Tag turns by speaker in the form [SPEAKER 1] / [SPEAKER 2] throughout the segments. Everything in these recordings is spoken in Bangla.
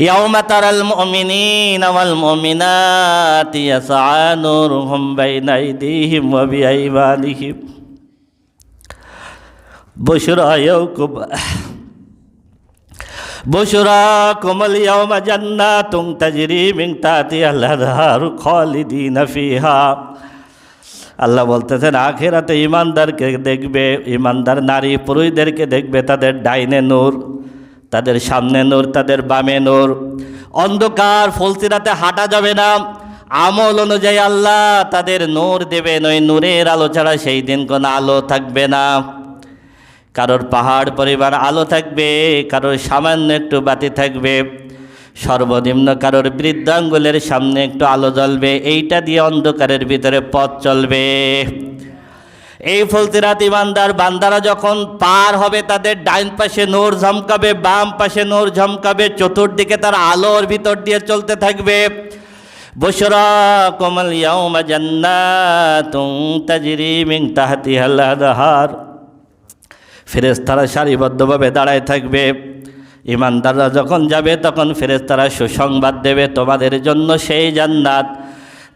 [SPEAKER 1] يوم ترى المؤمنين والمؤمنات يسعى نورهم بين أيديهم وبأيمانهم بشرى يوكم بشراكم اليوم جنات تجري من تحتها الأنهار خالدين فيها আল্লাহ বলতেছেন আখেরাতে ইমানদারকে দেখবে ইমানদার নারী পুরুষদেরকে দেখবে তাদের ডাইনে নূর তাদের সামনে নূর, তাদের বামে নূর। অন্ধকার ফলসিরাতে হাঁটা যাবে না। আমল অনুযায়ী আল্লাহ তাদের নূর দেবেন। ওই নূরের আলো ছাড়া সেই দিন কোনো আলো থাকবে না। কারোর পাহাড় পরিবার আলো থাকবে, কারোর সামান্য একটু বাতি থাকবে। সর্বনিম্ন কারোর বৃদ্ধাঙ্গুলের সামনে একটু আলো জ্বলবে। এইটা দিয়ে অন্ধকারের ভিতরে পথ চলবে। এই ফলতিরাত ইমানদার বান্দারা যখন পার হবে, তাদের ডাইন পাশে নোর ঝমকাবে, বাম পাশে নোর ঝমকাবে, চতুর্দিকে তার আলোর ভিতর দিয়ে চলতে থাকবে। ফেরেস্তারা সারিবদ্ধভাবে দাঁড়ায় থাকবে। ইমানদাররা যখন যাবে, তখন ফেরেস্তারা সুসংবাদ দেবে, তোমাদের জন্য সেই জান্নাত।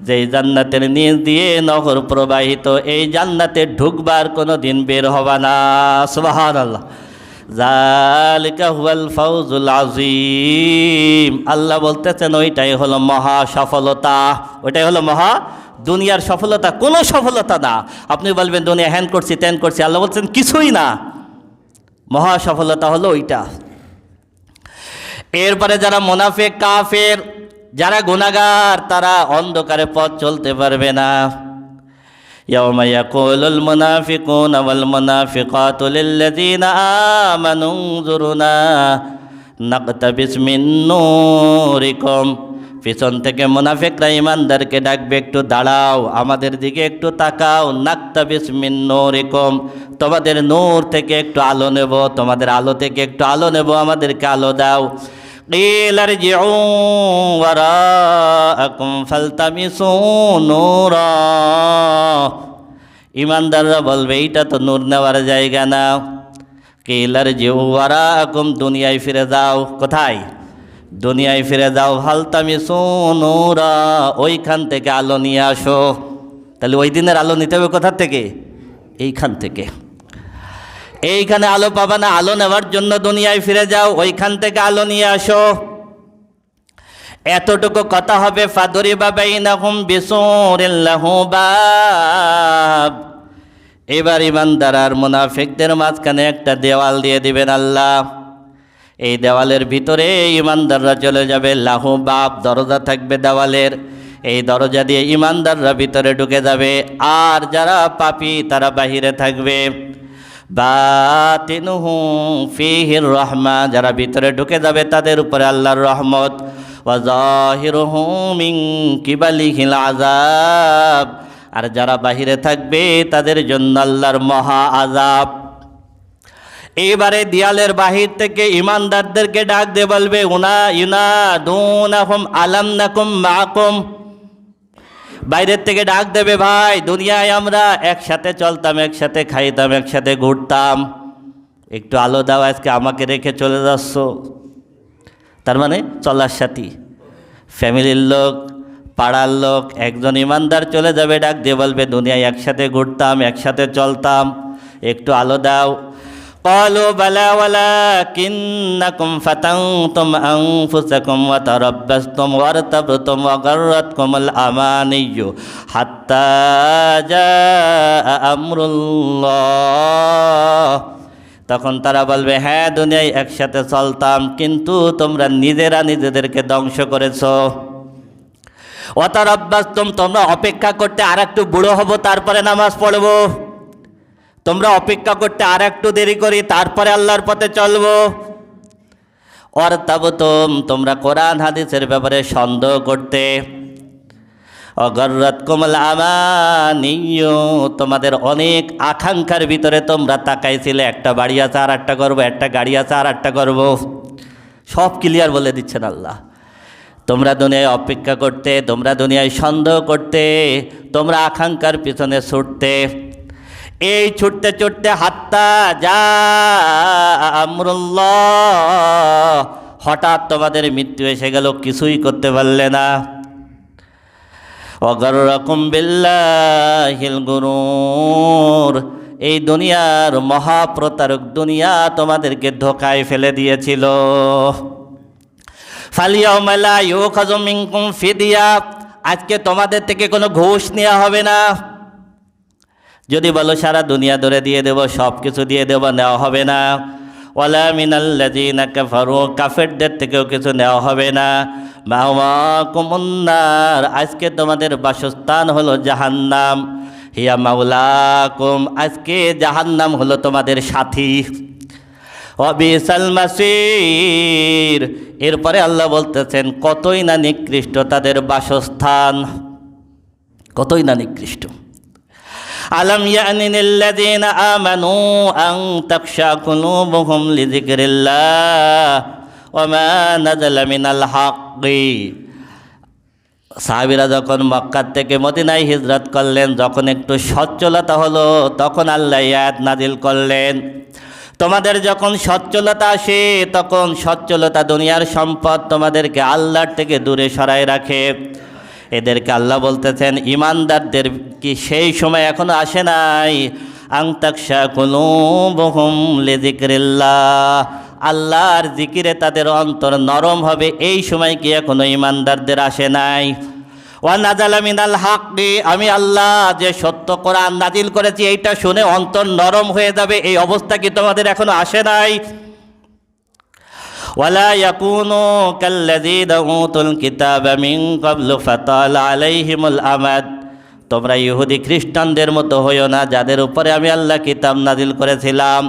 [SPEAKER 1] যেই জান্নাতের নিচ দিয়ে নহর প্রবাহিত, এই জান্নাতে ঢুকবার কোনো দিন বের হবা না। সুবাহান আল্লাহ জালিকা ফাউজুল আজিম আল্লাহ বলতেছেন, ওইটাই হলো মহা সফলতা। ওইটাই হলো মহা দুনিয়ার সফলতা। কোনো সফলতা না। আপনি বলবেন, দুনিয়া হ্যান করছি, ত্যান করছি। আল্লাহ বলছেন, কিছুই না। মহা সফলতা হলো ওইটা। এরপরে যারা মোনাফেক, কাফের যারা গুনাগার তারা অন্ধকারে পথ চলতে পারবে না يوم يقول المنافقون والمنافقات للذين آمنوا انظرنا نقتبس من نوركم পিছন থেকে মুনাফিকরা ইমানদারকে ডাকবে একটু দাঁড়াও আমাদের দিকে একটু তাকাও নাক্তাবিস মিন নূরিকুম তোমাদের নূর থেকে একটু আলো নেব তোমাদের আলো থেকে একটু আলো নেব আমাদেরকে আলো দাও قيل ارجعوا وراءكم فالتمسوا نورا ইমানদাররা বলবে এইটা তো নূর নেওয়ার জায়গা না কেলার যে ওয়ারা আকম দুনিয়ায় ফিরে যাও কোথায় দুনিয়ায় ফিরে যাও হালতামি সোনোরা ওইখান থেকে আলো নিয়ে আসো তাহলে ওই দিনের আলো নিতে হবে কোথার থেকে এইখান থেকে এইখানে আলো পাবা না, আলো নেওয়ার জন্য দুনিয়ায় ফিরে যাও, ওইখান থেকে আলো নিয়ে আসো। এতটুকু কথা হবে, ফাদরি বাবাই নাহুম বাব। এবার ইমানদার আর মুনাফিকদের মাঝখানে একটা দেওয়াল দিয়ে দিবেন আল্লাহ। এই দেওয়ালের ভিতরে ইমানদাররা চলে যাবে, লাহু বাপ দরজা থাকবে দেওয়ালের। এই দরজা দিয়ে ইমানদাররা ভিতরে ঢুকে যাবে, আর যারা পাপি তারা বাহিরে থাকবে। ফিহির রহমা যারা ভিতরে ঢুকে যাবে তাদের উপরে আল্লাহর রহমত। ওয়াজাহিরুহু আর যারা বাহিরে থাকবে তাদের জন্য আল্লাহর মহা আযাব। এইবারে দিয়ালের বাহির থেকে ইমানদারদেরকে ডাক দিয়ে বলবে, উনা ইউনা দুনাহুম আলাম নাকুম মাকুম। বাইরের থেকে ডাক দেবে, ভাই, দুনিয়ায় আমরা একসাথে চলতাম, একসাথে খাইতাম, একসাথে ঘুরতাম। একটু আলো দাও, আজকে আমাকে রেখে চলে যাচ্ছ। তার মানে চলার সাথী। ফ্যামিলির লোক, পাড়ার লোক, একজন ইমানদার চলে যাবে, ডাক দিয়ে বলবে, দুনিয়ায় একসাথে ঘুরতাম, একসাথে চলতাম। একটু আলো দাও قالوا بلى ولكنكم فتنتم أنفسكم وتربصتم وارتبتم وغرتكم الأماني حتى جاء أمر الله তখন তারা বলবে হ্যাঁ দুনিয়ায় একসাথে চলতাম কিন্তু তোমরা নিজেরা নিজেদেরকে ধ্বংস করেছ অতার অভ্যাস তোমরা অপেক্ষা করতে আর একটু বুড়ো হব তারপরে নামাজ পড়বো তোমরা অপেক্ষা করতে আর একটু দেরি করি, তারপরে আল্লাহর পথে চলবো। তাবতম তোমরা কোরআন হাদিসের ব্যাপারে সন্দেহ করতে। অগররত কোমল আমানিয় তোমাদের অনেক আকাঙ্ক্ষার ভিতরে তোমরা তাকাইছিলে, একটা বাড়ি আছে আর একটা করব একটা গাড়ি আছে আর একটা করব সব ক্লিয়ার বলে দিচ্ছেন আল্লাহ। তোমরা দুনিয়ায় অপেক্ষা করতে, তোমরা দুনিয়ায় সন্দেহ করতে, তোমরা আকাঙ্ক্ষার পিছনে ছুটতে। এই ছুটতে ছুটতে হাত্তা যা আমরুল্লাহ হঠাৎ তোমাদের মৃত্যু এসে গেল, কিছুই করতে পারলে না। অগররকম বিল্লাহিল গুরুর, এই দুনিয়ার মহাপ্রতারক দুনিয়া তোমাদেরকে ধোকায় ফেলে দিয়েছিল। ফালিয়া আজকে তোমাদের থেকে কোনো ঘুষ নেওয়া হবে না। যদি বলো সারা দুনিয়া ধরে দিয়ে দেব সব কিছু দিয়ে দেব, নেওয়া হবে না। ওয়ালা মিনাল্লাযীনা কাফারু, কাফেরদের থেকেও কিছু নেওয়া হবে না। মাওয়া কুমন্নার আজকে তোমাদের বাসস্থান হলো জাহান্নাম। হিয়া মাওলাকুম, আজকে জাহান্নাম হলো তোমাদের সাথী। অবিসাল মাসির, এরপরে আল্লাহ বলতেছেন, কতই না নিকৃষ্ট তাদের বাসস্থান। কতই না নিকৃষ্ট। আলম ইয়ানিল্লাযীনা আমানু আন তাখশা কুলুবুহুম লিযিকরিল্লাহ। ওয়া মা নাযালা মিনাল হাক্কি। সাহাবিরা যখন মক্কার থেকে মদিনায় হিজরত করলেন, যখন একটু সচ্ছলতা হলো, তখন আল্লাহ ইয়াদ নাজিল করলেন। তোমাদের যখন সচ্ছলতা আসে, তখন সচ্ছলতা দুনিয়ার সম্পদ তোমাদেরকে আল্লাহর থেকে দূরে সরায় রাখে। এদেরকে আল্লাহ বলতেছেন, ইমানদারদের কি সেই সময় এখনও আসে নাই? আংতাকশা কোনো বহুম লেজিক্রিল্লাহ আল্লাহর জিকিরে তাদের অন্তর নরম হবে, এই সময় কি এখনও ইমানদারদের আসে নাই? ওয়ানাজালা মিনাল হাক্কি, আমি আল্লাহ যে সত্য কোরআন নাজিল করেছি, এইটা শুনে অন্তর নরম হয়ে যাবে, এই অবস্থা কি তোমাদের এখনও আসে নাই? ওয়ালা ইয়াকুনু কাল্লাযীনা উতুল কিতাবা মিন তোমরা ইহুদি খ্রিস্টানদের মতো হইও না, যাদের উপরে আমি আল্লাহ কিতাব নাজিল করেছিলাম।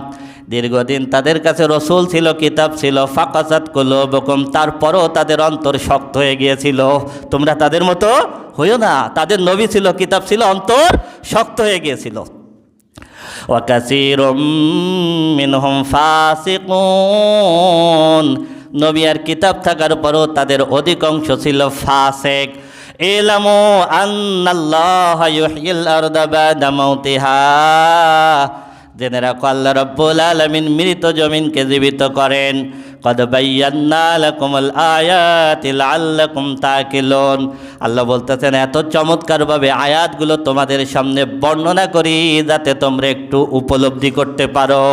[SPEAKER 1] দীর্ঘদিন তাদের কাছে রসুল ছিল, কিতাব ছিল, ফাঁকাসাত করল বকম তারপরও তাদের অন্তর শক্ত হয়ে গিয়েছিল। তোমরা তাদের মতো হইও না, তাদের নবী ছিল, কিতাব ছিল, অন্তর শক্ত হয়ে গিয়েছিল। ওয়াকাসিরুম মিনহুম ফাসিকুন। নবী আর কিতাব থাকার পরও তাদের অধিকাংশ ছিল ফাসেক। এলামু আন্নাল্লাহ ইউহিল আরদা বাদা মাউতিহা। জেনে রাখো, আল্লাহ রব্বুল আলামিন মৃত জমিনকে জীবিত করেন। কদ বাইয়ান্না লাকুমুল আয়াতি লাআল্লাকুম তাকিলুন। আল্লাহ বলতেছেন, এত চমৎকারভাবে আয়াতগুলো তোমাদের সামনে বর্ণনা করি যাতে তোমরা একটু উপলব্ধি করতে পারো।